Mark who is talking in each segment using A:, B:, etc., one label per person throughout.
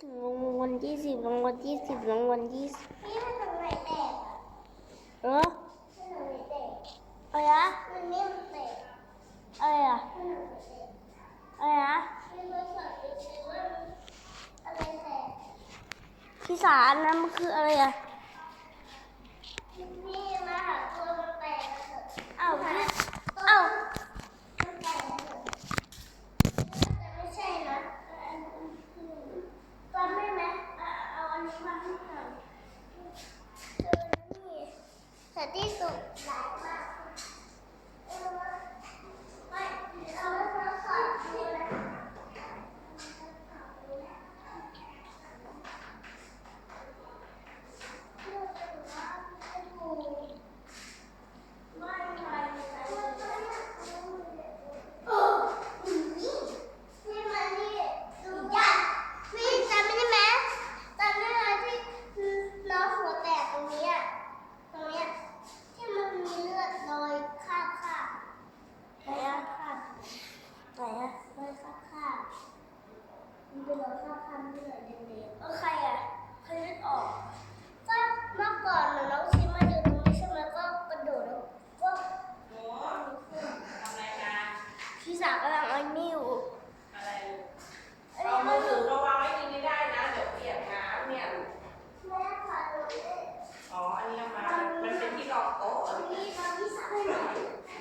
A: ถึงรางวัลยี่สิบรางวัลยี่สิบรางวัลยี่สิบ
B: นี่มันทำไมแตก
A: เออ
B: มันทำไมแตก
A: อะไรอะ
B: มันนี่มันแตก
A: อะไรอะ
B: มันทำแตก
A: อะไรอะ
B: มันมาสอนดูสิว่ามันอะไรแตก
A: พี่สารนั้นมันคืออะไรอะ
B: นี่มาหาตัวมันแตกอะเถอะ
A: อ้าวพี่อ้าว
B: มันแตกอะเถอะแต่ไม่ใช่นะอันนั้นคือจำได้ไหมเอาเอาอันนี้มาให้หน่อยคือนี่ สัตว์ที่สุดหลายมากเออไม่เอาไว้ทดสอบดูนะ น้องหัวแตกตรงนี้อะ ตรงเนี้ยที่มันมีเลือดลอยข้างข้าง
A: ไหนอะ
B: ข้าง
A: ไหนอะ
B: ลอยข้างข้างมันเป็นรอยข้างข้างเลือดแดง
A: เออใครอะใครเลือดออก
B: ๆก็เมื่อก่อนน่ะน้องชิมมาอยู่ตรงนี้ใช่ไหมก็กระโดดแล้วก็
C: หนูทำรายการ
A: พี่สาวกำลังเอานิ้ว
C: อะไรลูกเอามือถือมาวางไว้นี่ไม่ได้นะ เดี๋ยวเปียกน้ำเนี่ยลูก
B: แม่ขอดูด้วย
C: อ๋อ อันนี้เอามา มันเป็นที่รองโต๊ะเหรอลูก
B: นี่ตอนที่สามให้หน่อย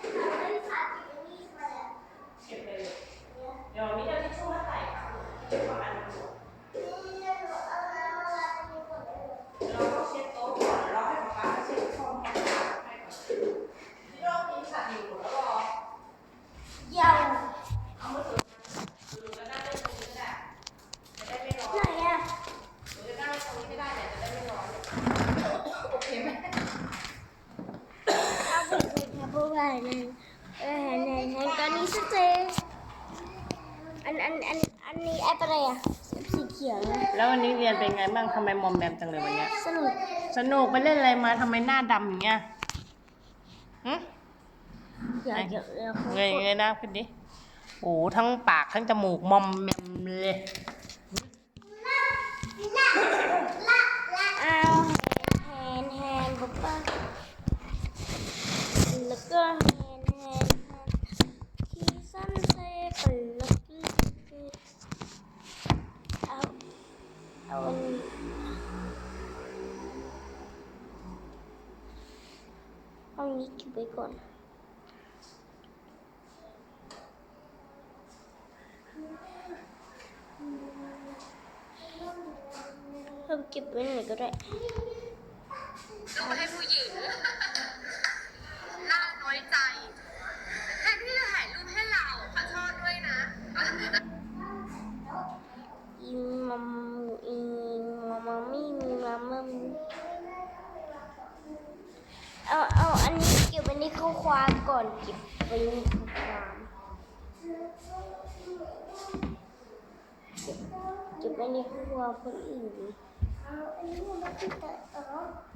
B: ตอนที่สามกินนี่มาแล้ว
C: เก็บเลยลูกเดี๋ยวนี้จะทิชชู่มาใส่ค่ะ ลูกขออันหนึงลูก
B: นี่หนูเอาน้ำมาล้างมือก่อนเลย
C: เราต้องเช็ดโต๊ะก่อนเราให้ป๊าป๊าเช็ดช่องให้ป๊าให้ก่อนที่เรากินสัตว์อยู่แล้วรอ
A: ยัง
C: เอามือถือมาหรือจะนั่งเล่นตรงนี้ก็ได้จะได้ไม่ร้อน
A: ไหนอะ
C: หรือจะนั่งตรงนี้ก็ได้เนี่ยจะได้ไม่ร้อนโอเคไหม
A: เอาไปดูนะพวกเราเนี่ยเออไหนไหนตอนนี้สเตย์อันอันอันอันนี้แอปอะไรอะสีเขียวนะ
C: แล้ววันนี้เรียนเป็นไงบ้างทำไมมอมแมมจังเลยวันเนี้ย
A: สนุก
C: สนุกไปเล่นอะไรมาทำไมหน้าดำอย่างเงี้ยหึ
A: เดี๋ยวเดี๋ยวเดี๋ยวเขา
C: เงยเงยหน้าขึ้นดิ โอ้ทั้งปากทั้งจมูกมอมแมมเลย
A: เอาแฮนแฮนปุ๊บปะแล้วก็แฮนแฮนแฮนที่สั้นเซฟแล้วก็เอาเอาอันนี้เอาอันนี้เก็บไว้ก่อนเราเก็บไว้ไหนก็ได้
D: ส่งให้ผู้หญิงน่าน้อยใจแทนที่จะถ่ายรูปให้เราขอโทษด้วยนะ
A: อีมัมอีมัมมัมมี่มีมัมมัมเอาเอา ความก่อนเก็บไว้ในข้อความเก็บไว้ในข้อความคนอื่น
B: เอาอันนี้มาติดต่อ